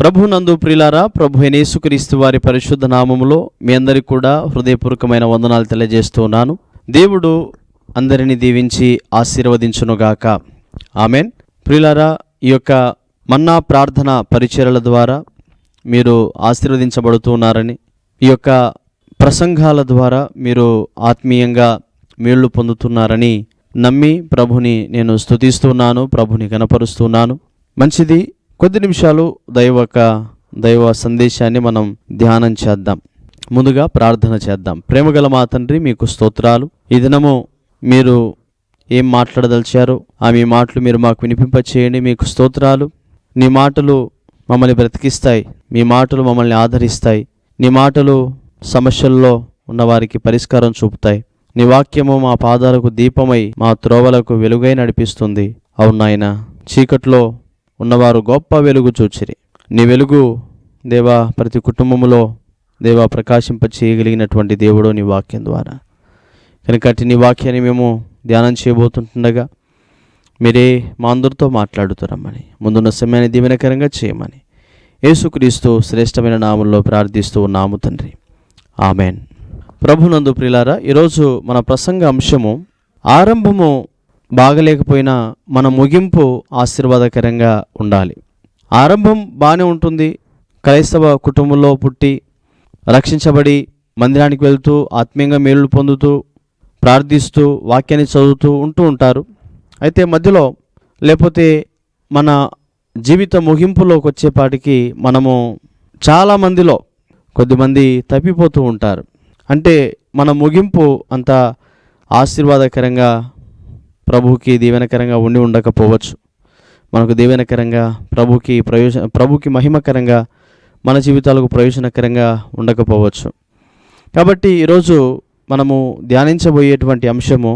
ప్రభు నందు ప్రిలారా ప్రభు యేసుక్రీస్తు వారి పరిశుద్ధ నామములో మీ అందరికి కూడా హృదయపూర్వకమైన వందనాలు తెలియజేస్తున్నాను దేవుడు అందరిని దీవించి ఆశీర్వదించునుగాక. ఆమెన్. ప్రిలారా ఈ యొక్క మన్నా ప్రార్థన పరిచయల ద్వారా మీరు ఆశీర్వదించబడుతున్నారని ఈ యొక్క ప్రసంగాల ద్వారా మీరు ఆత్మీయంగా మేళ్ళు పొందుతున్నారని నమ్మి ప్రభుని నేను స్థుతిస్తున్నాను ప్రభుని కనపరుస్తున్నాను మంచిది కొద్ది నిమిషాలు దైవక దైవ సందేశాన్ని మనం ధ్యానం చేద్దాం. ముందుగా ప్రార్థన చేద్దాం. ప్రేమగల మా తండ్రి మీకు స్తోత్రాలు. ఈ దినము మీరు ఏం మాట్లాడదలిచారో ఆ మీ మాటలు మీరు మాకు వినిపింపచేయండి మీకు స్తోత్రాలు. నీ మాటలు మమ్మల్ని బ్రతికిస్తాయి మీ మాటలు మమ్మల్ని ఆదరిస్తాయి. నీ మాటలు సమస్యల్లో ఉన్నవారికి పరిష్కారం చూపుతాయి. నీ వాక్యము మా పాదాలకు దీపమై మా త్రోవలకు వెలుగై నడిపిస్తుంది. అవును నాయన చీకట్లో ఉన్నవారు గొప్ప వెలుగు చూచిరి. నీ వెలుగు దేవా ప్రతి కుటుంబములో దేవా ప్రకాశింప చేయగలిగినటువంటి దేవుడు నీ వాక్యం ద్వారా. కనుక నీ వాక్యాన్ని మేము ధ్యానం చేయబోతుంటుండగా మీరే మా అందరితో మాట్లాడుతారమ్మని ముందున్న సమయాన్ని దీవెనకరంగా చేయమని. యేసుక్రీస్తు శ్రేష్టమైన నామంలో ప్రార్థిస్తూ ఉన్నాము తండ్రి. ఆమెన్. ప్రభునందు ప్రిలారా ఈరోజు మన ప్రసంగ అంశము ఆరంభము బాగలేకపోయినా మన ముగింపు ఆశీర్వాదకరంగా ఉండాలి. ఆరంభం బాగానే ఉంటుంది. క్రైస్తవ కుటుంబంలో పుట్టి రక్షించబడి మందిరానికి వెళ్తూ ఆత్మీయంగా మేలు పొందుతూ ప్రార్థిస్తూ వాక్యాన్ని చదువుతూ ఉంటూ ఉంటారు. అయితే మధ్యలో లేకపోతే మన జీవిత ముగింపులోకి వచ్చేపాటికి మనము చాలామందిలో కొద్దిమంది తప్పిపోతూ ఉంటారు. అంటే మన ముగింపు అంత ఆశీర్వాదకరంగా ప్రభుకి దీవెనకరంగా ఉండి ఉండకపోవచ్చు. మనకు దీవెనకరంగా ప్రభుకి ప్రయోజన ప్రభుకి మహిమకరంగా మన జీవితాలకు ప్రయోజనకరంగా ఉండకపోవచ్చు. కాబట్టి ఈరోజు మనము ధ్యానించబోయేటువంటి అంశము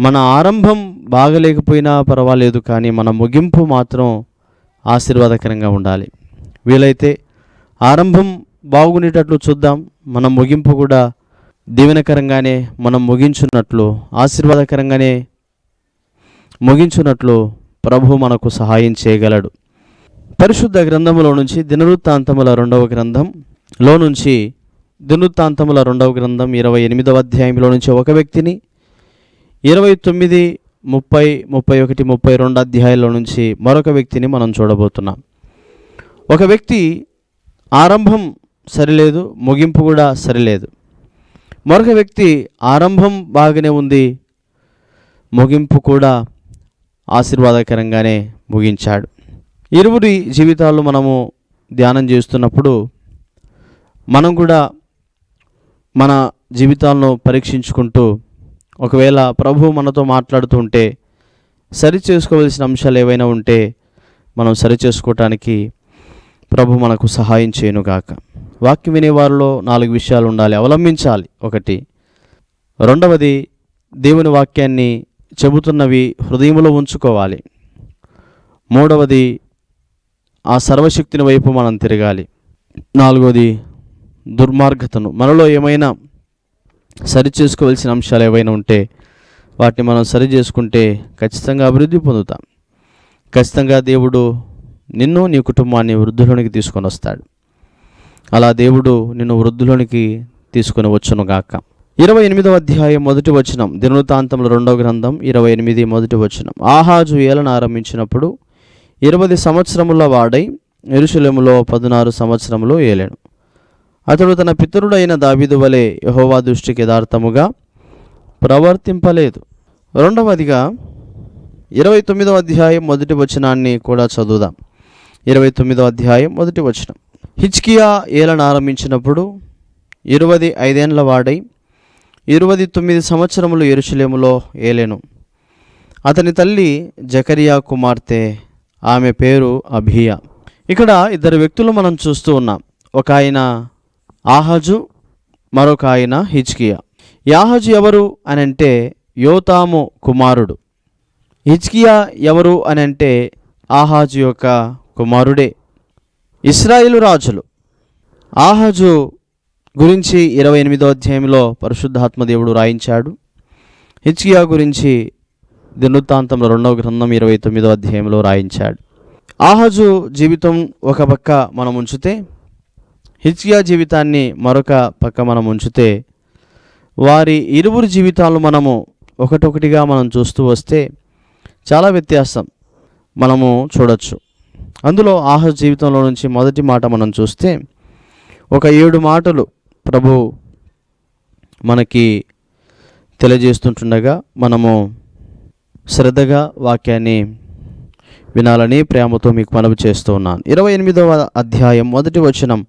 మన ఆరంభం బాగలేకపోయినా పర్వాలేదు కానీ మన ముగింపు మాత్రం ఆశీర్వాదకరంగా ఉండాలి. వీలైతే ఆరంభం బాగుండేటట్లు చూద్దాం మన ముగింపు కూడా దీవెనకరంగానే మనం ముగించున్నట్లు ఆశీర్వాదకరంగానే ముగించునట్లు ప్రభు మనకు సహాయం చేయగలడు. పరిశుద్ధ గ్రంథములో నుంచి దినవృత్తాంతముల రెండవ గ్రంథంలో నుంచి దినవృత్తాంతముల రెండవ గ్రంథం ఇరవై ఎనిమిదవ అధ్యాయంలో నుంచి ఒక వ్యక్తిని ఇరవై తొమ్మిది ముప్పై ముప్పై ఒకటి ముప్పై రెండు అధ్యాయాల నుంచి మరొక వ్యక్తిని మనం చూడబోతున్నాం. ఒక వ్యక్తి ఆరంభం సరిలేదు ముగింపు కూడా సరిలేదు. మరొక వ్యక్తి ఆరంభం బాగానే ఉంది ముగింపు కూడా ఆశీర్వాదకరంగానే ముగించాడు. ఇరువురి జీవితాల్లో మనము ధ్యానం చేస్తున్నప్పుడు మనం కూడా మన జీవితాలను పరీక్షించుకుంటూ ఒకవేళ ప్రభు మనతో మాట్లాడుతూ ఉంటే సరి చేసుకోవలసిన అంశాలు ఏవైనా ఉంటే మనం సరి చేసుకోవటానికి ప్రభు మనకు సహాయం చేయనుగాక. వాక్యం వినేవారిలో నాలుగు విషయాలు ఉండాలి. అవలంబించాలి. ఒకటి రెండవది దేవుని వాక్యాన్ని చెబుతున్నవి హృదయంలో ఉంచుకోవాలి. మూడవది ఆ సర్వశక్తిని వైపు మనం తిరగాలి. నాలుగవది దుర్మార్గతను. మనలో ఏమైనా సరి చేసుకోవాల్సిన అంశాలు ఏవైనా ఉంటే వాటిని మనం సరి చేసుకుంటే ఖచ్చితంగా అభివృద్ధి పొందుతాం. ఖచ్చితంగా దేవుడు నిన్ను నీ కుటుంబాన్ని వృద్ధులోనికి తీసుకొని వస్తాడు. అలా దేవుడు నిన్ను వృద్ధులోనికి తీసుకొని వచ్చునుగాక ఇరవై ఎనిమిదవ అధ్యాయం మొదటి వచనం. దినవృత్తాంతంలో రెండవ గ్రంథం ఇరవై ఎనిమిది మొదటి వచనం. ఆహాజు ఏలను ఆరంభించినప్పుడు ఇరవై సంవత్సరముల వాడై ఎరుశలేములో పదునారు సంవత్సరములు ఏలాడు అతడు తన పితరుడైన దావిదు వలె యహోవా దృష్టికి యథార్థముగా ప్రవర్తింపలేదు. రెండవదిగా ఇరవై తొమ్మిదవ అధ్యాయం మొదటి వచనాన్ని కూడా చదువుదాం. ఇరవై తొమ్మిదవ అధ్యాయం మొదటి వచనం. హిచ్కియా ఏలను ఆరంభించినప్పుడు ఇరవై ఐదేండ్ల వాడై ఇరవై తొమ్మిది సంవత్సరములు ఎరుషలేములో ఏలేను. అతని తల్లి జకరియా కుమార్తె ఆమె పేరు అభియా ఇక్కడ ఇద్దరు వ్యక్తులు మనం చూస్తూ ఉన్నాం. ఒక ఆయన ఆహాజు మరొక ఆయన హిచ్కియా యాహజు ఎవరు అని అంటే యోతాము కుమారుడు. హిజ్కియా ఎవరు అని అంటే ఆహాజు యొక్క కుమారుడే. ఇస్రాయిలు రాజులు. ఆహాజు గురించి ఇరవై ఎనిమిదో అధ్యాయంలో పరిశుద్ధాత్మ దేవుడు రాయించాడు. హెచ్కియా గురించి దినృత్తాంతంలో రెండవ గ్రంథం ఇరవై తొమ్మిదో అధ్యాయంలో రాయించాడు. ఆహాజు జీవితం ఒక పక్క మనం ఉంచితే హిజ్కియా జీవితాన్ని మరొక పక్క మనం ఉంచితే వారి ఇరువురు జీవితాలు మనము ఒకటొకటిగా మనం చూస్తూ వస్తే చాలా వ్యత్యాసం మనము చూడొచ్చు. అందులో ఆహజ్ జీవితంలో నుంచి మొదటి మాట మనం చూస్తే ఒక ఏడు మాటలు ప్రభు మనకి తెలియజేస్తుంటుండగా మనము శ్రద్ధగా వాక్యాన్ని వినాలని ప్రేమతో మీకు మనవి చేస్తూ ఉన్నాను. ఇరవై ఎనిమిదవ అధ్యాయం మొదటి వచనం.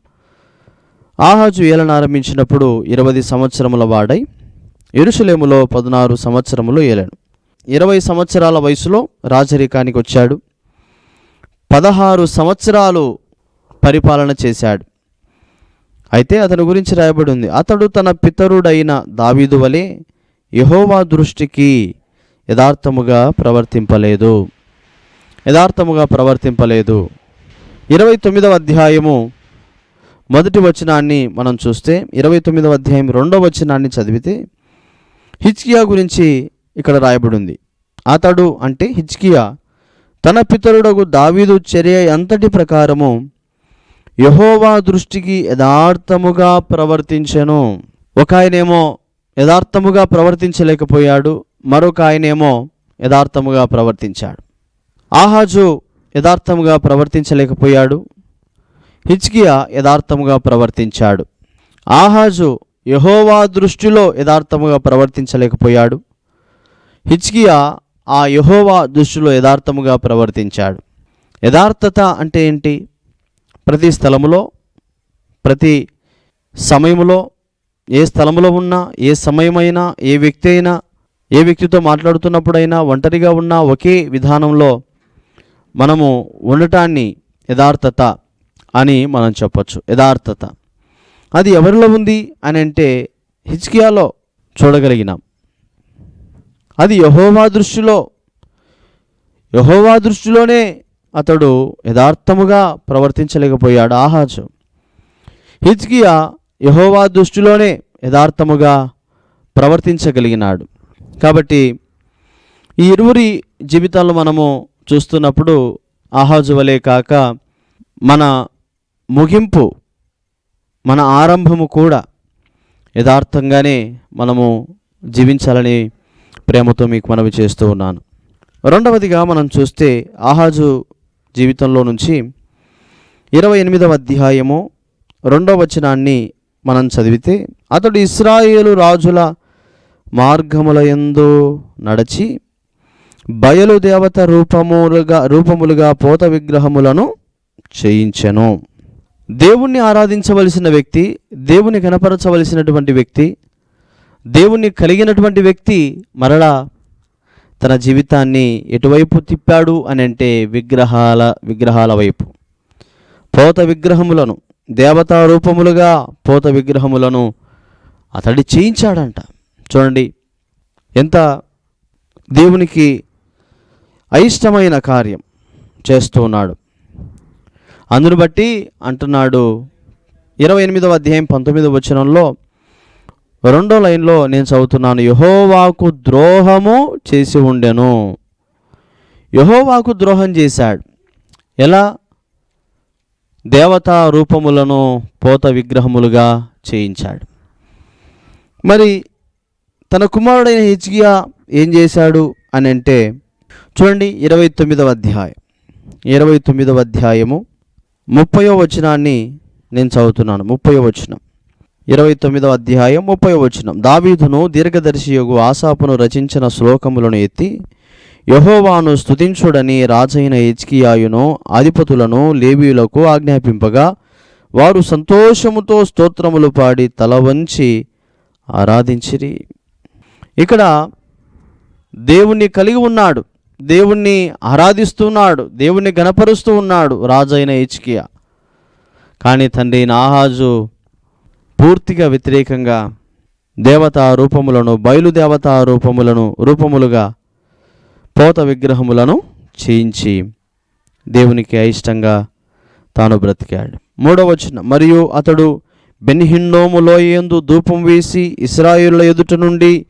ఆహాజు ఏలను ఆరంభించినప్పుడు ఇరవై సంవత్సరముల వాడై ఎరుసలేములో పదనారు సంవత్సరములు ఏలాడు ఇరవై సంవత్సరాల వయసులో రాజరికానికి వచ్చాడు. పదహారు సంవత్సరాలు పరిపాలన చేశాడు. అయితే అతని గురించి రాయబడి ఉంది. అతడు తన పితరుడైన దావీదు వలె యహోవా దృష్టికి యథార్థముగా ప్రవర్తింపలేదు. యథార్థముగా ప్రవర్తింపలేదు. ఇరవై తొమ్మిదవ అధ్యాయము మొదటి వచనాన్ని మనం చూస్తే ఇరవై తొమ్మిదవ అధ్యాయం రెండవ వచనాన్ని చదివితే హిచ్కియా గురించి ఇక్కడ రాయబడి ఉంది. అతడు అంటే హిచ్కియా తన పితరుడకు దావీదు చర్య అంతటి ప్రకారము యహోవా దృష్టికి యథార్థముగా ప్రవర్తించెను. ఒక ఆయనేమో యథార్థముగా ప్రవర్తించలేకపోయాడు మరొక ఆయనేమో యథార్థముగా ప్రవర్తించాడు. ఆహాజు యథార్థముగా ప్రవర్తించలేకపోయాడు హిజ్కియా యథార్థముగా ప్రవర్తించాడు. ఆహాజు యహోవా దృష్టిలో యథార్థముగా ప్రవర్తించలేకపోయాడు హిజ్కియా ఆ యహోవా దృష్టిలో యథార్థముగా ప్రవర్తించాడు. యథార్థత అంటే ఏంటి? ప్రతి స్థలములో ప్రతి సమయములో ఏ స్థలములో ఉన్నా ఏ సమయమైనా ఏ వ్యక్తి అయినా ఏ వ్యక్తితో మాట్లాడుతున్నప్పుడైనా ఒంటరిగా ఉన్నా ఒకే విధానంలో మనము ఉండటాన్ని యథార్థత అని మనం చెప్పచ్చు. యథార్థత. అది ఎవరిలో ఉంది అని అంటే హిజ్కియాలో చూడగలిగినాం. అది యహోవా దృష్టిలో యహోవా దృష్టిలోనే అతడు యథార్థముగా ప్రవర్తించలేకపోయాడు ఆహాజు. హిజ్కియా యహోవా దృష్టిలోనే యథార్థముగా ప్రవర్తించగలిగినాడు. కాబట్టి ఈ ఇరువురి జీవితాలు మనము చూస్తున్నప్పుడు ఆహాజు వలె కాక మన ముగింపు మన ఆరంభము కూడా యథార్థంగానే మనము జీవించాలని ప్రేమతో మీకు మనవి చేస్తూ ఉన్నాను. రెండవదిగా మనం చూస్తే ఆహాజు జీవితంలో నుంచి ఇరవై ఎనిమిదవ అధ్యాయము రెండవ వచనాన్ని మనం చదివితే అతడు ఇస్రాయేలు రాజుల మార్గముల యందు నడచి బయలు దేవత రూపములుగా రూపములుగా పోత విగ్రహములను చేయించెను. దేవుణ్ణి ఆరాధించవలసిన వ్యక్తి దేవుని కనపరచవలసినటువంటి వ్యక్తి దేవుణ్ణి కలిగినటువంటి వ్యక్తి మరలా తన జీవితాన్ని ఎటువైపు తిప్పాడు అని అంటే విగ్రహాల విగ్రహాల వైపు. పోత విగ్రహములను దేవతా రూపములుగా పోత విగ్రహములను అతడి చేయించాడంట. చూడండి ఎంత దేవునికి అయిష్టమైన కార్యం చేస్తూ ఉన్నాడు. అందును బట్టి అంటున్నాడు ఇరవై ఎనిమిదవ అధ్యాయం పంతొమ్మిదవ వచనంలో రెండో లైన్లో నేను చదువుతున్నాను యహోవాకు ద్రోహము చేసి ఉండెను. యహోవాకు ద్రోహం చేశాడు. ఎలా? దేవతా రూపములను పోత విగ్రహములుగా చేయించాడు. మరి తన కుమారుడైన హిజ్కియా ఏం చేశాడు అని అంటే చూడండి ఇరవై తొమ్మిదవ అధ్యాయం. ఇరవై తొమ్మిదవ అధ్యాయము ముప్పయో వచనాన్ని నేను చదువుతున్నాను ముప్పయో వచనం. ఇరవై తొమ్మిదవ అధ్యాయం ముప్పై వచనం. దావీదును దీర్ఘదర్శి యొగు ఆసాపును రచించిన శ్లోకములను ఎత్తి యహోవాను స్తుతించుడని రాజైన హెచ్కియాయును అధిపతులను లేవీయులకు ఆజ్ఞాపింపగా వారు సంతోషముతో స్తోత్రములు పాడి తల వంచి ఆరాధించిరి. ఇక్కడ దేవుణ్ణి కలిగి ఉన్నాడు దేవుణ్ణి ఆరాధిస్తున్నాడు దేవుణ్ణి గణపరుస్తూ ఉన్నాడు రాజైన హెచ్కియా కానీ తండ్రి నాహాజు పూర్తిగా వ్యతిరేకంగా దేవతా రూపములను బయలుదేవతా రూపములను రూపములుగా పోత విగ్రహములను చేయించి దేవునికి అయిష్టంగా తాను బ్రతికాడు. మూడవచనం మరియు అతడు బెన్హిన్నోములోయందు ధూపం వేసి ఇస్రాయిల ఎదుట నుండి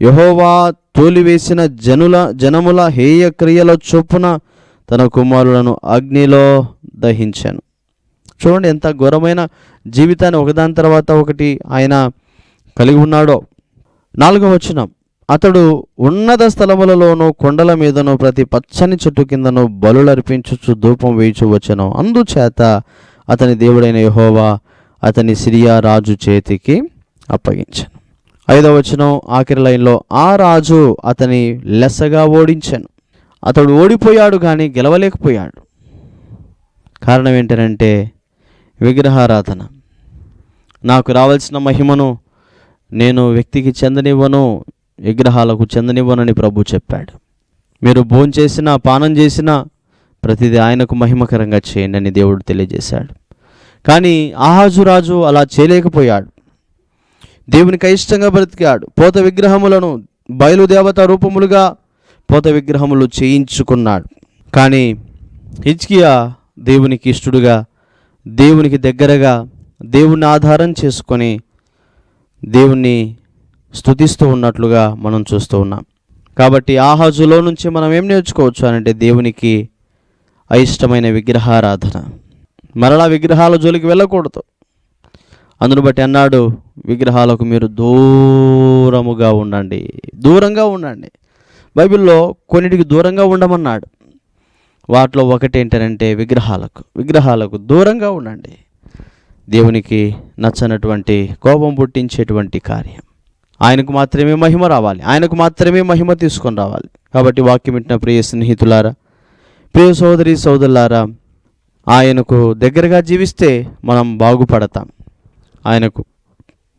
యహోవా తోలివేసిన జనుల జనముల హేయ క్రియల చొప్పున తన కుమారులను అగ్నిలో దహించాను. చూడండి ఎంత ఘోరమైన జీవితాన్ని ఒకదాని తర్వాత ఒకటి ఆయన కలిగి ఉన్నాడో. నాలుగవ వచనం. అతడు ఉన్నత స్థలములలోనూ కొండల మీదను ప్రతి పచ్చని చెట్టు కిందను బలులర్పించుచు ధూపం వేయుచు వచ్చను. అందుచేత అతని దేవుడైన యహోవా అతని సిరియా రాజు చేతికి అప్పగించాను. ఐదవ వచనం ఆఖరి లైన్లో ఆ రాజు అతని లెస్సగా ఓడించాను. అతడు ఓడిపోయాడు కానీ గెలవలేకపోయాడు. కారణం ఏంటంటే విగ్రహారాధన. నాకు రావాల్సిన మహిమను నేను వ్యక్తికి చెందనివ్వను విగ్రహాలకు చెందనివ్వనని ప్రభు చెప్పాడు. మీరు భోంచేసిన పానం చేసిన ప్రతిదీ ఆయనకు మహిమకరంగా చేయండి అని దేవుడు తెలియజేశాడు. కానీ ఆహాజు రాజు అలా చేయలేకపోయాడు. దేవునికి అయిష్టంగా బ్రతికాడు. పోత విగ్రహములను బయలుదేవత రూపములుగా పోత విగ్రహములు చేయించుకున్నాడు. కానీ హిజ్కియా దేవునికి ఇష్టడుగా దేవునికి దగ్గరగా దేవుణ్ణి ఆధారం చేసుకొని దేవుణ్ణి స్థుతిస్తూ ఉన్నట్లుగా మనం చూస్తూ ఉన్నాం. కాబట్టి ఆహాజులో నుంచి మనం ఏం నేర్చుకోవచ్చు అని అంటే దేవునికి అయిష్టమైన విగ్రహారాధన. మరలా విగ్రహాల జోలికి వెళ్ళకూడదు. అందును బట్టి అన్నాడు విగ్రహాలకు మీరు దూరముగా ఉండండి. దూరంగా ఉండండి. బైబిల్లో కొన్నిటికి దూరంగా ఉండమన్నాడు. వాటిలో ఒకటి ఏంటంటే విగ్రహాలకు విగ్రహాలకు దూరంగా ఉండండి. దేవునికి నచ్చనటువంటి కోపం పుట్టించేటువంటి కార్యం. ఆయనకు మాత్రమే మహిమ రావాలి. ఆయనకు మాత్రమే మహిమ తీసుకొని రావాలి. కాబట్టి వాక్యం ఇట్టిన ప్రియ స్నేహితులారా ప్రియ సోదరి సోదరులారా ఆయనకు దగ్గరగా జీవిస్తే మనం బాగుపడతాం. ఆయనకు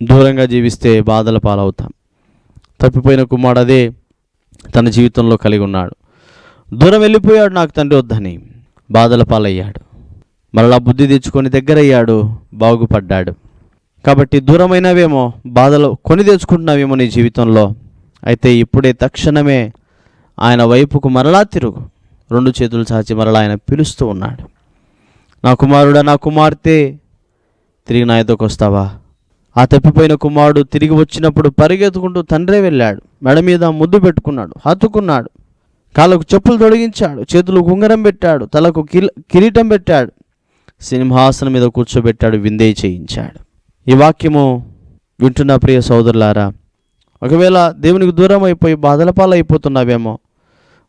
దూరంగా జీవిస్తే బాధల పాలవుతాం. తప్పిపోయిన కుమారుడు అదే తన జీవితంలో కలిగి ఉన్నాడు. దూరం వెళ్ళిపోయాడు నాకు తండ్రి వద్దని. బాధల పాలయ్యాడు. మరలా బుద్ధి తెచ్చుకొని దగ్గరయ్యాడు బాగుపడ్డాడు. కాబట్టి దూరమైనవేమో బాధలు కొని తెచ్చుకుంటున్నావేమో నీ జీవితంలో. అయితే ఇప్పుడే తక్షణమే ఆయన వైపుకు మరలా తిరుగు. రెండు చేతులు చాచి మరలా ఆయన పిలుస్తూ ఉన్నాడు. నా కుమారుడా నా కుమార్తె తిరిగి నా ఎదుకు వస్తావా? ఆ తప్పిపోయిన కుమారుడు తిరిగి వచ్చినప్పుడు పరిగెత్తుకుంటూ తండ్రే వెళ్ళాడు. మెడ మీద ముద్దు పెట్టుకున్నాడు హత్తుకున్నాడు. కాళ్ళకు చెప్పులు తొలగించాడు చేతులు ఉంగరం పెట్టాడు తలకు కిల కిరీటం పెట్టాడు సింహాసనం మీద కూర్చోబెట్టాడు విందే చేయించాడు. ఈ వాక్యము వింటున్న ప్రియ సోదరులారా ఒకవేళ దేవునికి దూరం అయిపోయి బాధల పాలైపోతున్నావేమో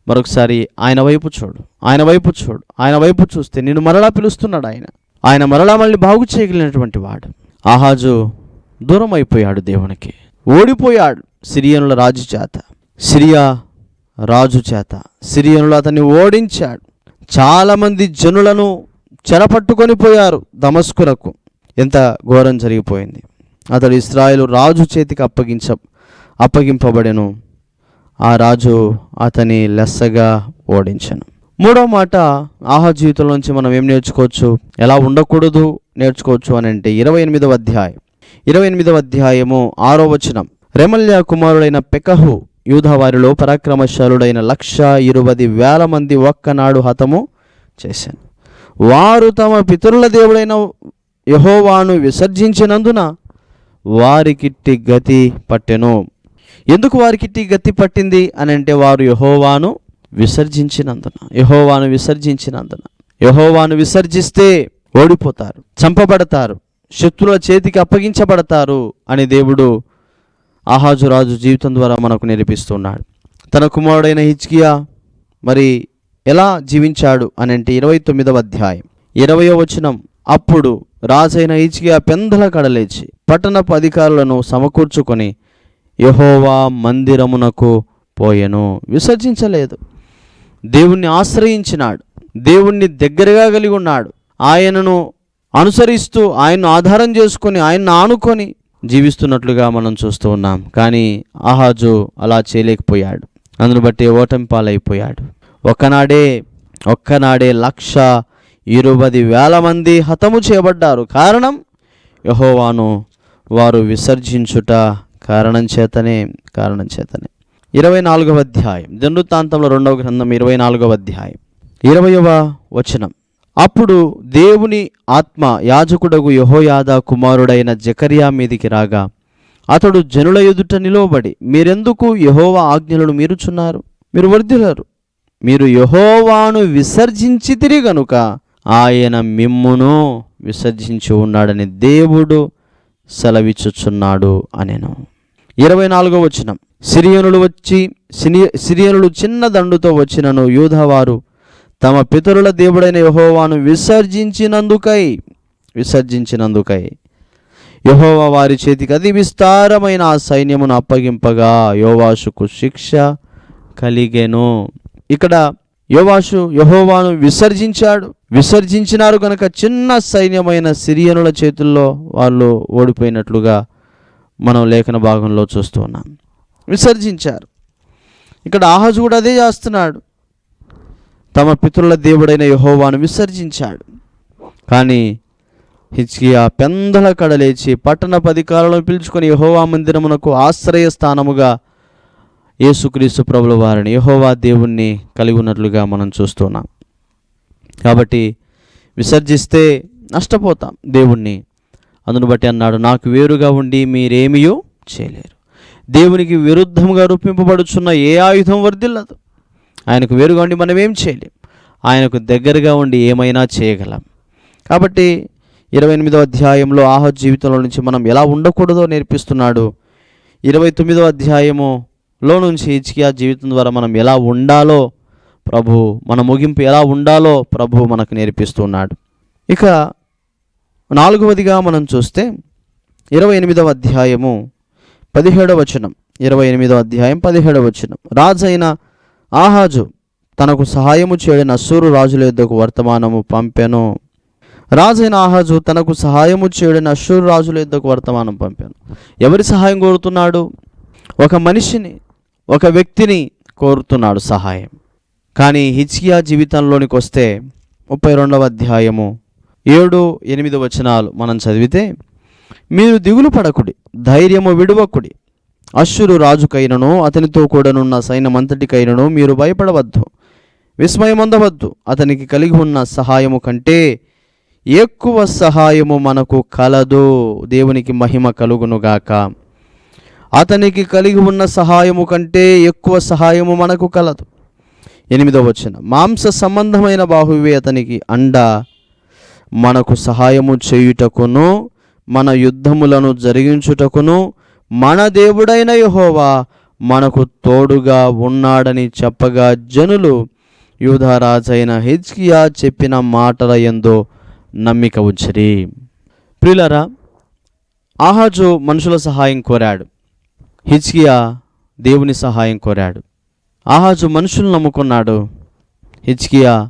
మరొకసారి ఆయన వైపు చూడు ఆయన వైపు చూడు ఆయన వైపు చూస్తే నిన్ను మరలా పిలుస్తున్నాడు ఆయన. ఆయన మరలా మళ్ళీ బాగు చేయగలిగినటువంటి వాడు. ఆహాజు దూరం అయిపోయాడు దేవునికి ఓడిపోయాడు సిరియనుల రాజు చేత సిరియా రాజు చేత. సిరియనులు అతన్ని ఓడించాడు. చాలామంది జనులను చెరపట్టుకొని పోయారు దమస్కులకు ఎంత ఘోరం జరిగిపోయింది. అతడు ఇస్రాయేలు రాజు చేతికి అప్పగించ అప్పగింపబడెను. ఆ రాజు అతని లెస్సగా ఓడించను. మూడో మాట ఆహా జీవితంలోంచి మనం ఏం నేర్చుకోవచ్చు? ఎలా ఉండకూడదు నేర్చుకోవచ్చు అని అంటే ఇరవై ఎనిమిదవ అధ్యాయం. ఇరవై ఎనిమిదవ అధ్యాయము ఆరో వచనం. రెమల్యా కుమారుడైన పెకహు యూధవారిలో పరాక్రమశాలుడైన లక్ష ఇరువది వేల మంది ఒక్కనాడు హతము చేశాను. వారు తమ పితరుల దేవుడైన యహోవాను విసర్జించినందున వారికిట్టి గతి పట్టెను. ఎందుకు వారికిట్టి గతి పట్టింది? అని అంటే వారు యహోవాను విసర్జించినందున యహోవాను విసర్జించినందున. యహోవాను విసర్జిస్తే ఓడిపోతారు చంపబడతారు శత్రుల చేతికి అప్పగించబడతారు అని దేవుడు ఆహాజు రాజు జీవితం ద్వారా మనకు నేర్పిస్తున్నాడు. తన కుమారుడైన హిచ్కియా మరి ఎలా జీవించాడు అని అంటే ఇరవై తొమ్మిదవ అధ్యాయం. ఇరవయో వచనం అప్పుడు రాజైన హిచ్కియా పెందల కడలేచి పట్టణపు అధికారులను సమకూర్చుకొని యహోవా మందిరమునకు పోయెను. విసర్జించలేదు. దేవుణ్ణి ఆశ్రయించినాడు. దేవుణ్ణి దగ్గరగా కలిగి ఉన్నాడు. ఆయనను అనుసరిస్తూ ఆయన్ను ఆధారం చేసుకొని ఆయన్ను ఆనుకొని జీవిస్తున్నట్లుగా మనం చూస్తూ ఉన్నాం. కానీ ఆహాజు అలా చేయలేకపోయాడు. అందును బట్టి ఓటమి పాలైపోయాడు. ఒక్కనాడే ఒక్కనాడే లక్ష ఇరవై వేల మంది హతము చేయబడ్డారు. కారణం? యహోవాను వారు విసర్జించుట కారణం చేతనే కారణం చేతనే. ఇరవై నాలుగవ అధ్యాయం. దండుతాంతంలో రెండవ గ్రంథం ఇరవై నాలుగవ అధ్యాయం. ఇరవయవ వచనం. అప్పుడు దేవుని ఆత్మ యాజకుడగు యహోయాదా కుమారుడైన జకర్యా మీదికి రాగా అతడు జనుల ఎదుట నిలవబడి మీరెందుకు యహోవా ఆజ్ఞలను మీరుచున్నారు? మీరు వర్ధిలరు మీరు యహోవాను విసర్జించితిరి గనుక ఆయన మిమ్మును విసర్జించి ఉన్నాడని దేవుడు సెలవిచ్చుచున్నాడు అనెను. ఇరవై నాలుగో వచనం. సిరియనులు వచ్చి సిని సిరియనులు చిన్న దండుతో వచ్చినను యూధవారు తమ పితరుల దేవుడైన యహోవాను విసర్జించినందుకై విసర్జించినందుకై. యహోవా వారి చేతికి అతి విస్తారమైన ఆ సైన్యమును అప్పగింపగా యోవాషుకు శిక్ష కలిగెను. ఇక్కడ యోవాషు యహోవాను విసర్జించాడు. విసర్జించినారు కనుక చిన్న సైన్యమైన సిరియనుల చేతుల్లో వాళ్ళు ఓడిపోయినట్లుగా మనం లేఖన భాగంలో చూస్తూ ఉన్నాం. విసర్జించారు. ఇక్కడ ఆహాజు కూడా అదే చేస్తున్నాడు. తమ పితరుల దేవుడైన యహోవాను విసర్జించాడు. కానీ హిచ్కియా పెందల కడలేచి పట్టణ పదికాలను పిలుచుకొని యహోవా మందిరమునకు ఆశ్రయ స్థానముగా యేసుక్రీస్తు ప్రభుల వారిని యహోవా దేవుణ్ణి కలిగి ఉన్నట్లుగా మనం చూస్తున్నాం. కాబట్టి విసర్జిస్తే నష్టపోతాం దేవుణ్ణి. అందును బట్టి అన్నాడు నాకు వేరుగా ఉండి మీరేమియో చేయలేరు. దేవునికి విరుద్ధంగా రూపింపబడుచున్న ఏ ఆయుధం వర్దిల్లదు ఆయనకు వేరుగా ఉండి మనం ఏం చేయలేం. ఆయనకు దగ్గరగా ఉండి ఏమైనా చేయగలం. కాబట్టి ఇరవై ఎనిమిదో అధ్యాయంలో ఆహ జీవితంలో నుంచి మనం ఎలా ఉండకూడదో నేర్పిస్తున్నాడు. ఇరవై తొమ్మిదో అధ్యాయములో నుంచి హిచ్కియా జీవితం ద్వారా మనం ఎలా ఉండాలో ప్రభు మన ముగింపు ఎలా ఉండాలో ప్రభు మనకు నేర్పిస్తున్నాడు. ఇక నాలుగవదిగా మనం చూస్తే ఇరవై ఎనిమిదవ అధ్యాయము పదిహేడవ వచనం. ఇరవై ఎనిమిదవ అధ్యాయం పదిహేడవ వచనం. రాజైన ఆహాజు తనకు సహాయము చేయని అస్సూరు రాజుల యొద్దకు వర్తమానము పంపెను. రాజైన ఆహాజు తనకు సహాయము చేయడని అశ్షూరు రాజుల యుద్ధకు వర్తమానం పంపాను. ఎవరి సహాయం కోరుతున్నాడు? ఒక మనిషిని ఒక వ్యక్తిని కోరుతున్నాడు సహాయం. కానీ హిజ్కియా జీవితంలోనికి వస్తే ముప్పై రెండవ అధ్యాయము ఏడు ఎనిమిది వచనాలు మనం చదివితే మీరు దిగులు పడకుడి ధైర్యము విడువకుడి అశ్షురు రాజుకైనను అతనితో కూడానున్న సైన్యమంతటికైనను మీరు భయపడవద్దు విస్మయమొందవద్దు. అతనికి కలిగి ఉన్న సహాయము కంటే ఎక్కువ సహాయము మనకు కలదు. దేవునికి మహిమ కలుగునుగాక అతనికి కలిగి ఉన్న సహాయము కంటే ఎక్కువ సహాయము మనకు కలదు. ఎనిమిదవ వచ్చిన మాంస సంబంధమైన బాహువే అతనికి అండ. మనకు సహాయము చేయుటకును మన యుద్ధములను జరిగించుటకును మన దేవుడైన యహోవా మనకు తోడుగా ఉన్నాడని చెప్పగా జనులు యూధరాజైన హిజ్కియా చెప్పిన మాటల ఎందో నమ్మిక ఉంచరి. ప్రియులరా ఆహాజు మనుషుల సహాయం కోరాడు. హిజ్కియా దేవుని సహాయం కోరాడు. ఆహాజు మనుషులు నమ్ముకున్నాడు. హిజ్కియా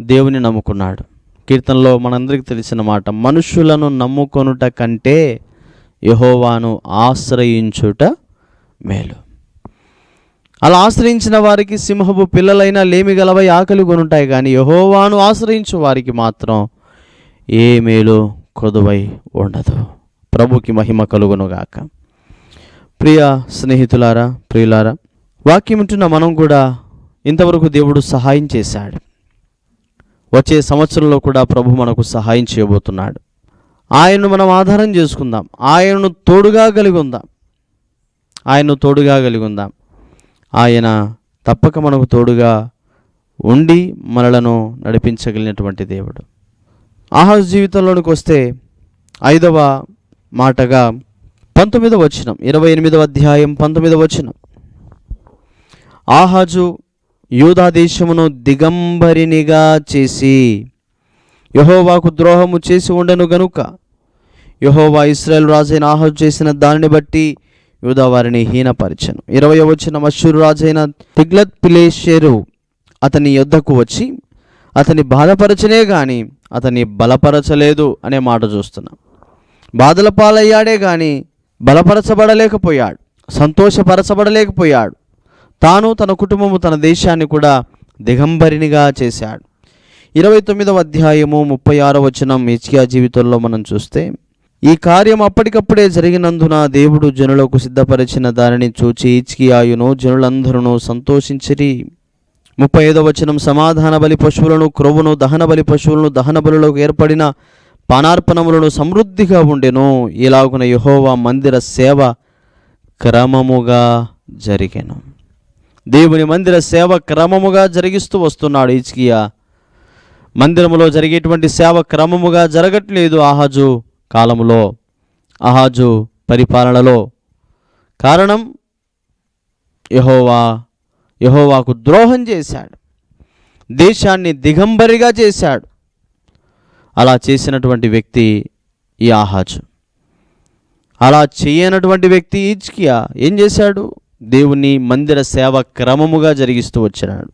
దేవుని నమ్ముకున్నాడు. కీర్తనలో మనందరికీ తెలిసిన మాట మనుషులను నమ్ముకొనుట కంటే యహోవాను ఆశ్రయించుట మేలు. అలా ఆశ్రయించిన వారికి సింహపు పిల్లలైనా లేమి గలవై ఆకలి కొనుంటాయి కానీ యహోవాను ఆశ్రయించు వారికి మాత్రం ఏ మేలు కొదువై ఉండదు. ప్రభుకి మహిమ కలుగునుగాక ప్రియ స్నేహితులారా ప్రియులారా వాక్యం ఉంటున్న మనం కూడా ఇంతవరకు దేవుడు సహాయం చేశాడు. వచ్చే సంవత్సరంలో కూడా ప్రభు మనకు సహాయం చేయబోతున్నాడు. ఆయన్ను మనం ఆధారం చేసుకుందాం. ఆయనను తోడుగా కలిగి ఉందాం. ఆయన్ను తోడుగా కలిగి ఉందాం. ఆయన తప్పక మనకు తోడుగా ఉండి మనలను నడిపించగలిగినటువంటి దేవుడు. ఆహాజ్ జీవితంలోనికి వస్తే ఐదవ మాటగా పంతొమ్మిదవ వచనం ఇరవై ఎనిమిదవ అధ్యాయం పంతొమ్మిదవ వచనం. ఆహాజు యూదా దేశమును దిగంబరినిగా చేసి యహోవాకు ద్రోహము చేసి ఉండను గనుక యహోవా ఇస్రాయేల్ రాజైన ఆహోజ్ చేసిన దానిని బట్టి యూదా వారిని హీనపరిచను. ఇరవై వచ్చిన మషూరు రాజైన తిగ్లత్ పిలేషేరు అతని యొద్దకు వచ్చి అతని బాధపరచనే కానీ అతన్ని బలపరచలేదు అనే మాట చూస్తున్నాం. బాధల పాలయ్యాడే కానీ బలపరచబడలేకపోయాడు సంతోషపరచబడలేకపోయాడు. తాను తన కుటుంబము తన దేశాన్ని కూడా దిగంబరినిగా చేశాడు. ఇరవై తొమ్మిదవ అధ్యాయము ముప్పై ఆరో వచనం ఇచ్చియా జీవితంలో మనం చూస్తే ఈ కార్యం అప్పటికప్పుడే జరిగినందున దేవుడు జనులకు సిద్ధపరిచిన దానిని చూచి ఇచ్కియాయును జనులందరూ సంతోషించిరి. ముప్పై ఐదో వచనం సమాధాన బలి పశువులను క్రొవ్వును దహన బలి పశువులను దహన బలులకు ఏర్పడిన పానార్పణములను సమృద్ధిగా ఉండెను. ఇలాగున యహోవా మందిర సేవ క్రమముగా జరిగెను. దేవుని మందిర సేవ క్రమముగా జరిగిస్తూ వస్తున్నాడు ఇచ్కియా మందిరములో జరిగేటువంటి సేవ క్రమముగా జరగట్లేదు ఆహాజు. కాలములో ఆహాజు పరిపాలనలో. కారణం యహోవా యహోవాకు ద్రోహం చేశాడు. దేశాన్ని దిగంబరిగా చేశాడు. అలా చేసినటువంటి వ్యక్తి ఈ ఆహాజు అలా చేయనటువంటి వ్యక్తి ఈజ్కియా ఏం చేశాడు? దేవుని మందిర సేవ క్రమముగా జరిగిస్తూ వచ్చినాడు.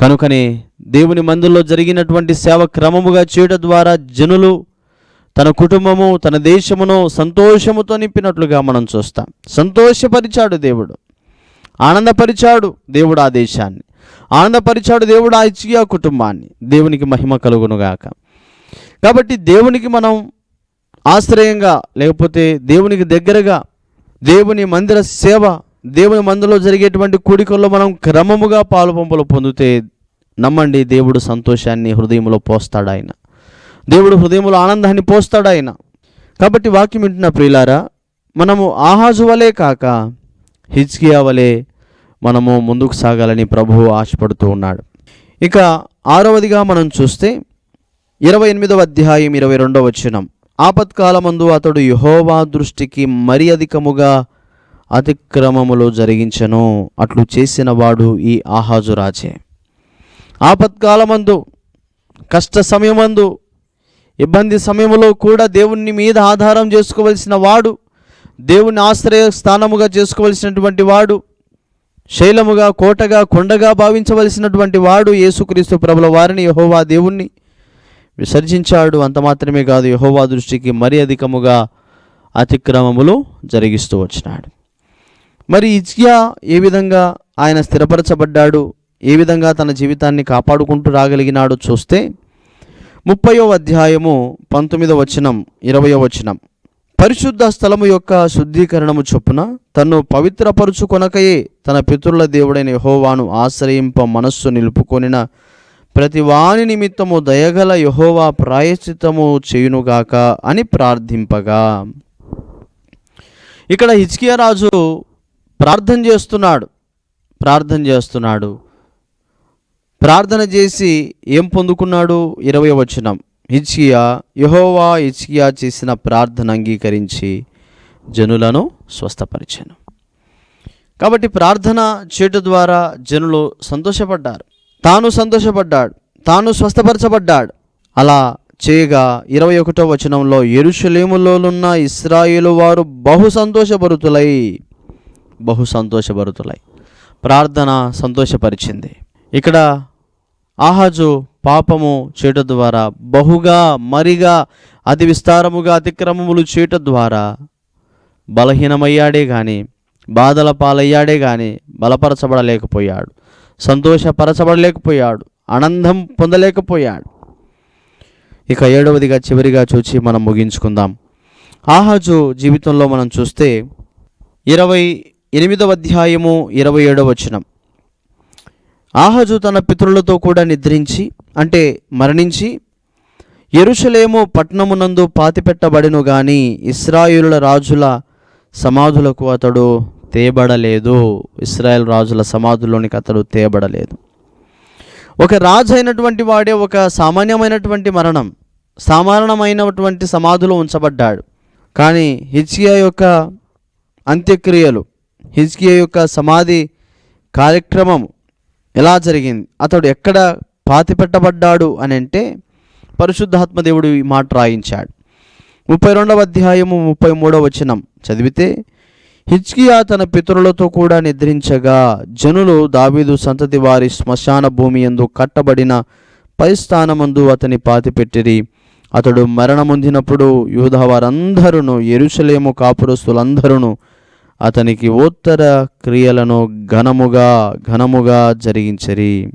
కనుకనే దేవుని మందిరంలో జరిగినటువంటి సేవ క్రమముగా చేయడం ద్వారా జనులు తన కుటుంబము తన దేశమును సంతోషముతో నింపినట్లుగా మనం చూస్తాం. సంతోషపరిచాడు దేవుడు. ఆనందపరిచాడు దేవుడు ఆ దేశాన్ని. ఆనందపరిచాడు దేవుడు ఆ ఇచ్చియా కుటుంబాన్ని. దేవునికి మహిమ కలుగునుగాక. కాబట్టి దేవునికి మనం ఆశ్రయంగా లేకపోతే దేవునికి దగ్గరగా దేవుని మందిర సేవ దేవుని మందులో జరిగేటువంటి కూడికల్లో మనం క్రమముగా పాలు పొందుతే పొందితే నమ్మండి దేవుడు సంతోషాన్ని హృదయంలో పోస్తాడు ఆయన దేవుడు హృదయంలో ఆనందాన్ని పోస్తాడు ఆయన. కాబట్టి వాక్యం వింటున్న ప్రియులారా మనము ఆహాజు వలే కాక హిజ్కియా వలె మనము ముందుకు సాగాలని ప్రభువు ఆశపడుతూ ఉన్నాడు. ఇక ఆరవదిగా మనం చూస్తే ఇరవై ఎనిమిదవ అధ్యాయం ఇరవై రెండవ వచనం. ఆపత్కాలమందు అతడు యహోవా దృష్టికి మరి అధికముగా అతిక్రమములో జరిగించను. అట్లు చేసిన వాడు ఈ ఆహాజు రాజే. ఆపత్కాలమందు కష్ట సమయమందు ఇబ్బంది సమయంలో కూడా దేవుని మీద ఆధారం చేసుకోవలసిన వాడు దేవుని ఆశ్రయ స్థానముగా చేసుకోవలసినటువంటి వాడు శైలముగా కోటగా కొండగా భావించవలసినటువంటి వాడు యేసుక్రీస్తు ప్రభుల వారిని యహోవా దేవుణ్ణి విసర్జించాడు. అంత మాత్రమే కాదు యహోవా దృష్టికి మరి అధికముగా అతిక్రమములు జరిగిస్తూ వచ్చినాడు. మరి ఇజ్యా ఏ విధంగా ఆయన స్థిరపరచబడ్డాడు ఏ విధంగా తన జీవితాన్ని కాపాడుకుంటూ రాగలిగినాడో చూస్తే ముప్పయో అధ్యాయము పంతొమ్మిదో వచనం ఇరవయో వచనం. పరిశుద్ధ స్థలము యొక్క శుద్ధీకరణము చొప్పున తన్ను పవిత్రపరుచుకొనకయే తన పితరుల దేవుడైన యహోవాను ఆశ్రయింప మనస్సు నిలుపుకొనిన ప్రతి వాని నిమిత్తము దయగల యహోవా ప్రాయశ్చిత్తము చేయునుగాక అని ప్రార్థింపగా. ఇక్కడ హిజ్కియా రాజు ప్రార్థన చేస్తున్నాడు ప్రార్థన చేస్తున్నాడు. ప్రార్థన చేసి ఏం పొందుకున్నాడు? ఇరవై వచనం. హిజ్కియా యహోవా ఇచ్కియా చేసిన ప్రార్థన అంగీకరించి జనులను స్వస్థపరిచాను. కాబట్టి ప్రార్థన చేటు ద్వారా జనులు సంతోషపడ్డారు. తాను సంతోషపడ్డాడు. తాను స్వస్థపరచబడ్డాడు. అలా చేయగా ఇరవై ఒకటో వచనంలో ఎరుషలేములోనున్న ఇస్రాయేలు వారు బహు సంతోషభరుతులై బహు సంతోషభరుతులై. ప్రార్థన సంతోషపరిచింది. ఇక్కడ ఆహాజు పాపము చేయట ద్వారా బహుగా మరిగా అతి విస్తారముగా అతిక్రమములు చేయట ద్వారా బలహీనమయ్యాడే కానీ బాధల పాలయ్యాడే కానీ బలపరచబడలేకపోయాడు. సంతోషపరచబడలేకపోయాడు. ఆనందం పొందలేకపోయాడు. ఇక ఏడవదిగా చివరిగా చూచి మనం ముగించుకుందాం. ఆహాజు జీవితంలో మనం చూస్తే ఇరవై ఎనిమిదవ అధ్యాయము ఇరవై ఏడవ వచనం. ఆహాజు తన పితరులతో కూడా నిద్రించి అంటే మరణించి ఎరుషలేము పట్టణమునందు పాతిపెట్టబడిను గాని ఇస్రాయేలుల రాజుల సమాధులకు అతడు తేబడలేదు. ఇస్రాయల్ రాజుల సమాధుల్లోనికి అతడు తేబడలేదు. ఒక రాజు అయినటువంటి వాడే ఒక సామాన్యమైనటువంటి మరణం సామాన్యమైనటువంటి సమాధిలో ఉంచబడ్డాడు. కానీ హిజ్కియా యొక్క అంత్యక్రియలు హిజ్కియా యొక్క సమాధి కార్యక్రమం ఎలా జరిగింది? అతడు ఎక్కడ పాతిపెట్టబడ్డాడు అని అంటే పరిశుద్ధాత్మ దేవుడు ఈ మాట రాయించాడు. ముప్పై రెండవ అధ్యాయము ముప్పై మూడవ వచనం చదివితే హిజ్కియా తన పితరులతో కూడా నిద్రించగా జనులు దావీదు సంతతి వారి శ్మశాన భూమి యందు కట్టబడిన పై స్థానమందు అతని పాతిపెట్టిరి. అతడు మరణమొందినప్పుడు యూధ వారందరూ ఎరుసలేము కాపురస్తులందరూ అతనికి ఉత్తర క్రియలను ఘనముగా ఘనముగా జరిగించరి.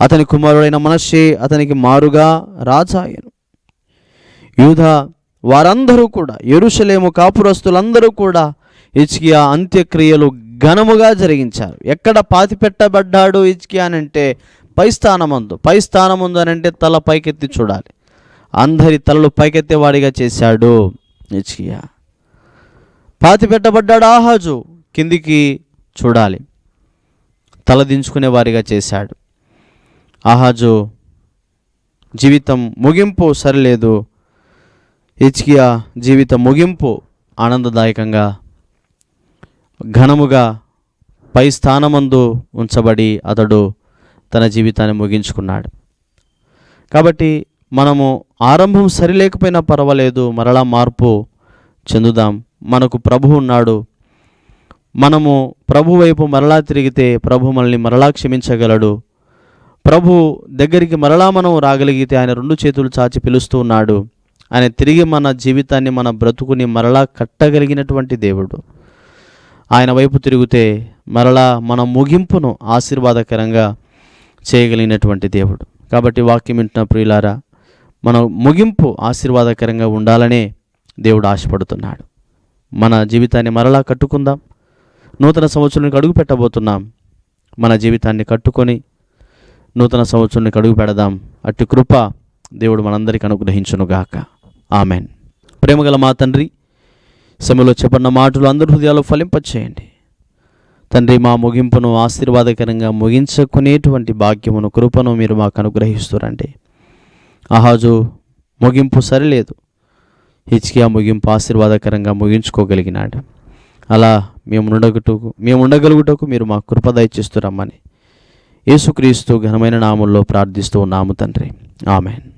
అతని కుమారుడైన మనషే అతనికి మారుగా రాజాయను యూధ వారందరూ కూడా ఎరుషలేము కాపురస్తులందరూ కూడా ఇచ్కియా అంత్యక్రియలు ఘనముగా జరిగించారు. ఎక్కడ పాతిపెట్టబడ్డాడు ఇచ్కియా అంటే పై స్థానమందు పై స్థానముందు తల పైకెత్తి చూడాలి. అందరి తలలు పైకెత్తేవాడిగా చేశాడు ఇచ్కియా పాతి పెట్టబడ్డాడు ఆహాజు. కిందికి చూడాలి. తలదించుకునే వారిగా చేశాడు. ఆహాజు జీవితం ముగింపు సరిలేదు. ఇచ్కియా జీవిత ముగింపు ఆనందదాయకంగా ఘనముగా పై స్థానమందు ఉంచబడి అతడు తన జీవితాన్ని ముగించుకున్నాడు. కాబట్టి మనము ఆరంభం సరిలేకపోయినా పర్వాలేదు మరలా మార్పు చెందుదాం. మనకు ప్రభు ఉన్నాడు. మనము ప్రభు వైపు మరలా తిరిగితే ప్రభు మనల్ని మరలా క్షమించగలడు. ప్రభు దగ్గరికి మరలా మనం రాగలిగితే ఆయన రెండు చేతులు చాచి పిలుస్తూ ఉన్నాడు. ఆయన తిరిగి మన జీవితాన్ని మన బ్రతుకుని మరలా కట్టగలిగినటువంటి దేవుడు. ఆయన వైపు తిరిగితే మరలా మన ముగింపును ఆశీర్వాదకరంగా చేయగలిగినటువంటి దేవుడు. కాబట్టి వాక్యం వింటున్న ప్రియులారా మన ముగింపు ఆశీర్వాదకరంగా ఉండాలనే దేవుడు ఆశపడుతున్నాడు. మన జీవితాన్ని మరలా కట్టుకుందాం. నూతన సంవత్సరానికి అడుగు పెట్టబోతున్నాం. మన జీవితాన్ని కట్టుకొని నూతన సంవత్సరానికి అడుగు పెడదాం. అట్టి కృప దేవుడు మనందరికీ అనుగ్రహించునుగాక. ఆమెన్. ప్రేమగల మా తండ్రి సమయంలో చెప్పన్న మాటలు అందరి హృదయాలు ఫలింపచేయండి. తండ్రి మా ముగింపును ఆశీర్వాదకరంగా ముగించుకునేటువంటి భాగ్యమును కృపను మీరు మాకు అనుగ్రహిస్తురండి ఆహాజు ముగింపు సరిలేదు. హిచ్కియా ముగింపు ఆశీర్వాదకరంగా ముగించుకోగలిగినాడు. అలా మేము ఉండగటకు మేము ఉండగలుగుటకు మీరు మా కృప దయచేస్తురమ్మని యేసుక్రీస్తు ఘనమైన నామంలో ప్రార్థిస్తూ ఉన్నాము తండ్రి. ఆమెన్.